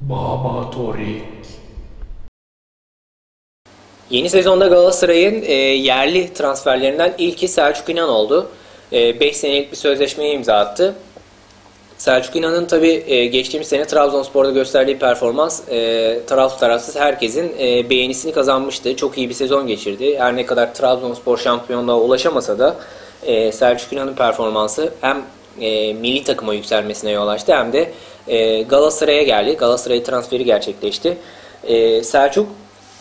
Baba Torik. Yeni sezonda Galatasaray'ın e, yerli transferlerinden ilki Selçuk İnan oldu. 5 e, senelik bir sözleşmeye imza attı. Selçuk İnan'ın tabi e, geçtiğimiz sene Trabzonspor'da gösterdiği performans e, taraflı tarafsız herkesin e, beğenisini kazanmıştı. Çok iyi bir sezon geçirdi. Her ne kadar Trabzonspor şampiyonluğa ulaşamasa da e, Selçuk İnan'ın performansı hem e, milli takıma yükselmesine yol açtı hem de e, Galatasaray'a geldi. Galatasaray transferi gerçekleşti. E, Selçuk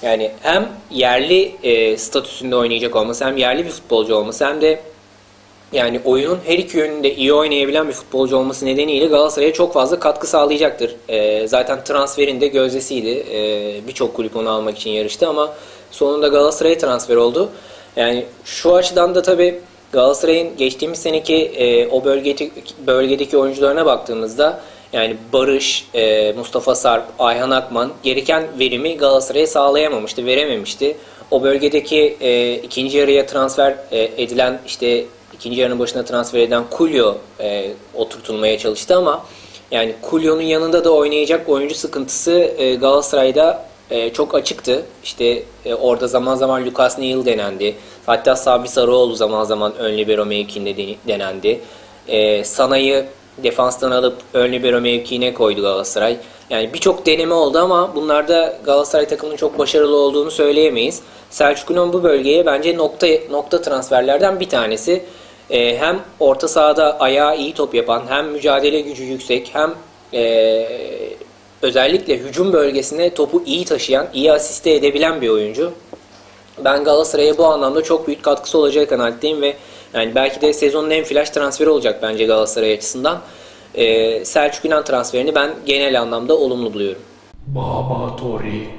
yani hem yerli e, statüsünde oynayacak olması hem yerli bir futbolcu olması hem de yani oyunun her iki yönünde iyi oynayabilen bir futbolcu olması nedeniyle Galatasaray'a çok fazla katkı sağlayacaktır. E, zaten transferin de gözdesiydi. E, Birçok kulüp onu almak için yarıştı ama sonunda Galatasaray'a transfer oldu. Yani şu açıdan da tabii Galatasaray'ın geçtiğimiz seneki e, o bölgedeki, bölgedeki oyuncularına baktığımızda yani Barış, e, Mustafa Sarp, Ayhan Akman gereken verimi Galatasaray'a sağlayamamıştı, verememişti. O bölgedeki e, ikinci yarıya transfer e, edilen işte ikinci yarının başına transfer eden Kulyo oturtulmaya çalıştı ama yani Kulyo'nun yanında da oynayacak oyuncu sıkıntısı Galatasaray'da çok açıktı. İşte orada zaman zaman Lucas Neal denendi. Hatta Sabri Sarıoğlu zaman zaman ön libero mevkiinde denendi. E, Sanay'ı defanstan alıp ön libero mevkiine koydu Galatasaray. Yani birçok deneme oldu ama bunlarda Galatasaray takımının çok başarılı olduğunu söyleyemeyiz. Selçuk bu bölgeye bence nokta nokta transferlerden bir tanesi. Ee, hem orta sahada ayağı iyi top yapan, hem mücadele gücü yüksek, hem e, özellikle hücum bölgesine topu iyi taşıyan, iyi asiste edebilen bir oyuncu. Ben Galatasaray'a bu anlamda çok büyük katkısı olacağı kanaatteyim ve yani belki de sezonun en flash transferi olacak bence Galatasaray açısından. Ee, Selçuk İnan transferini ben genel anlamda olumlu buluyorum. Baba Torik.